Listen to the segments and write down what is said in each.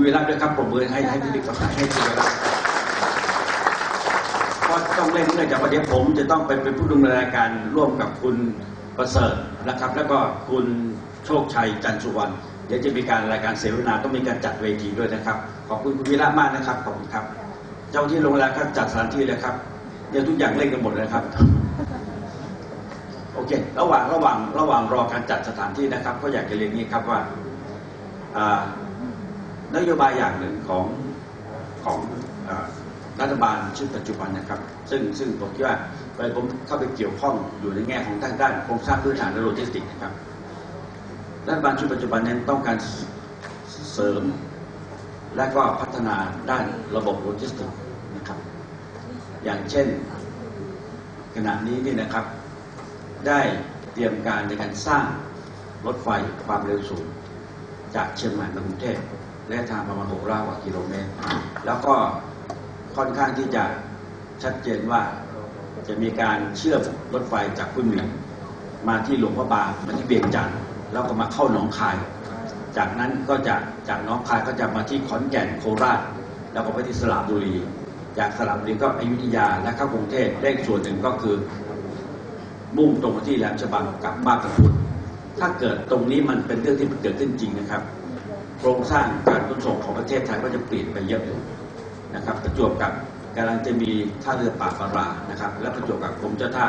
คุณวีระด้วยครับปรบมือให้ให้พี่บิ๊กกับให้คุณวีระก็ต้องเร่งเนื่องจากว่าเดี๋ยวผมจะต้องไปเป็นผู้ดำเนินรายการร่วมกับคุณประเสริฐนะครับ แล้วก็คุณโชคชัยจันทร์สุวรรณเดี๋ยวจะมีการรายการเสวนาต้องมีการจัดเวทีด้วยนะครับ ขอบคุณคุณวีระมากนะครับขอบคุณครับ เจ้าที่โรงแรมก็จัดสถานที่เลยครับเดี๋ยวทุกอย่างเร่งกันหมดเลยนะครับโอเคระหว่างระหว่างระหว่างรอการจัดสถานที่นะครับ ก็อยากจะเรียนนี้ครับว่าอ่า นโยบายอย่างหนึ่งของของอรัฐบาลชุดปัจจุบันนะครับ ซึ่งซึ่งผมคิดว่าไปผมเข้าไปเกี่ยวข้องอยู่ในแง่ของทางด้านโครงสร้างพื้นฐานและโลจิสติกส์นะครับรัฐบาลชุดปัจจุบันนั้นต้องการเสริม และก็พัฒนาด้านระบบโลจิสติกส์นะครับ อย่างเช่นขณะนี้นี่นะครับ ได้เตรียมการในการสร้างรถไฟความเร็วสูง จากเชียงใหม่มากรุงเทพ และทางประมาณ6ร้อยกว่ากิโลเมตร แล้วก็ค่อนข้างที่จะชัดเจนว่าจะมีการเชื่อมรถไฟจากพุ้นหมิงมาที่หลวงพระบางมาที่เบียงจันทร์แล้วก็มาเข้าหนองคาย จากนั้นก็จะจากหนองคายก็จะมาที่ขอนแก่นโคราช แล้วก็ไปที่สระบุรี จากสระบุรีก็อยุธยาและเข้ากรุงเทพเลขส่วนหนึ่งก็คือ มุ่งตรงมาที่แหลมฉบังกับมาบตาพุธถ้าเกิดตรงนี้มันเป็นเรื่องที่เกิดขึ้นจริงนะครับ โครงสร้างการขนส่งของประเทศไทยก็จะเปลี่ยนไปเยอะเลยนะครับประจวบกับกำลังจะมีท่าเรือปากปรานะครับ และประจวบกับกรมเจ้าท่า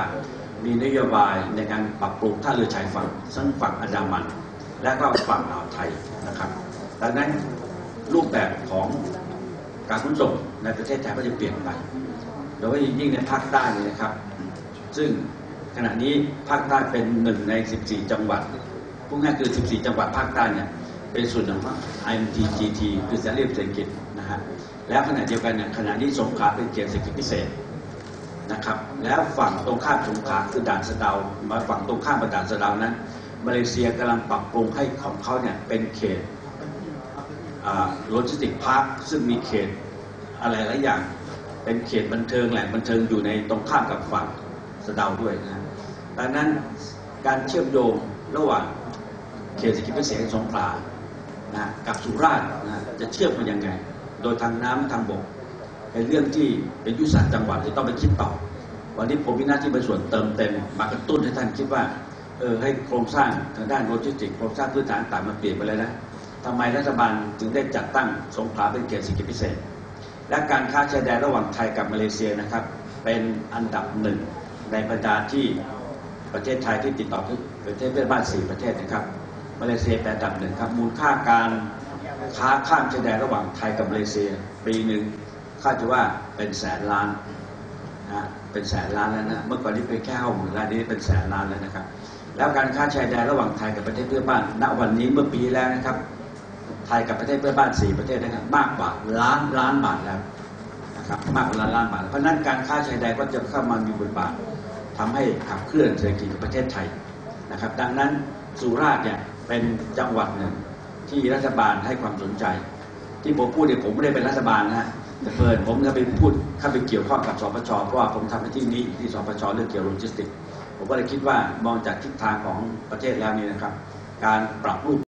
มีนโยบายในการปรับปรุงท่าเรือชายฝั่งทั้งฝั่งอันดามัน และก็ฝั่งอ่าวไทยนะครับ ดังนั้นรูปแบบของการขนส่งในประเทศไทยก็จะเปลี่ยนไปโดยเฉพาะยิ่งในภาคใต้นี่นะครับ ซึ่งขณะนี้ภาคใต้เป็นหนึ่งใน 14 จังหวัดพูดง่ายคือ 14 จังหวัดภาคใต้เนี่ย เป็นส่วนหนึ่งของ IMTGT คือสายเรียบเศรษฐกิจนะฮะแล้วขณะเดียวกันเนี่ยขณะนี้สงขลาเป็นเขตเศรษฐกิจพิเศษนะครับ แล้วฝั่งตรงข้ามสงขลาคือด่านสะเดามาฝั่งตรงข้ามกับด่านสะเดานั้น มาเลเซียกำลังปรับปรุงให้ของเขาเนี่ยเป็นเขตโลจิสติกพาร์คซึ่งมีเขตอะไรหลายอย่าง เป็นเขตบันเทิงแหล่งบันเทิงอยู่ในตรงข้ามกับฝั่งสะเดาด้วยนะดังนั้นการเชื่อมโยงระหว่างเขตเศรษฐกิจพิเศษสงขลา นะกับสุราษฎร์นะจะเชื่อมกันยังไง โดยทางน้ำทางบกเป็นเรื่องที่เป็นยุทธศาสตร์จังหวัดที่ต้องไปคิดต่อ วันนี้ผมมีหน้าที่เป็นส่วนเติมเต็ม มากระตุ้นให้ท่านคิดว่าเออให้โครงสร้างทางด้านโลจิสติกโครงสร้างพื้นฐานต่างมันเปลี่ยนไปเลยนะทำไมรัฐบาลจึงได้จัดตั้งสงขลาเป็นเขตเศรษฐกิจพิเศษ และการค้าชายแดนระหว่างไทยกับมาเลเซียนะครับ เป็นอันดับหนึ่งในบรรดาที่ประเทศไทยที่ติดต่อกับประเทศเพื่อนบ้านสี่ประเทศนะครับ มาเลเซียเป็นอันดับหนึ่งครับมูลค่าการค้าข้ามชายแดนระหว่างไทยกับมาเลเซีย ปีหนึ่งคาดว่าเป็นแสนล้านนะเป็นแสนล้านแล้วนะเมื่อก่อนนี้เป็นแค่ห้าหมื่นล้านนี้เป็นแสนล้านแล้วนะครับ แล้วการค้าชายแดนระหว่างไทยกับประเทศเพื่อนบ้าน ณวันนี้เมื่อปีแล้วนะครับ ไทยกับประเทศเพื่อนบ้านสี่ประเทศนะครับมากกว่าล้านล้านบาทแล้วนะครับมากกว่าล้านล้านบาทเพราะนั้นการค้าชายแดนก็จะเข้ามามีบทบาททำให้ขับเคลื่อนเศรษฐกิจของประเทศไทยนะครับ ดังนั้น สุราษฎร์เนี่ยเป็นจังหวัดหนึ่งที่รัฐบาลให้ความสนใจ ที่ผมพูดเนี่ยผมไม่ได้เป็นรัฐบาลนะฮะแต่เพิ่นผมจะไปพูดเข้าไปเกี่ยวข้องกับสปชเพราะว่าผมทำหน้าที่นี้ที่สปชเรื่องเกี่ยวโลจิสติก ผมก็เลยคิดว่ามองจากทิศทางของประเทศแล้วนี่นะครับ การปรับรูป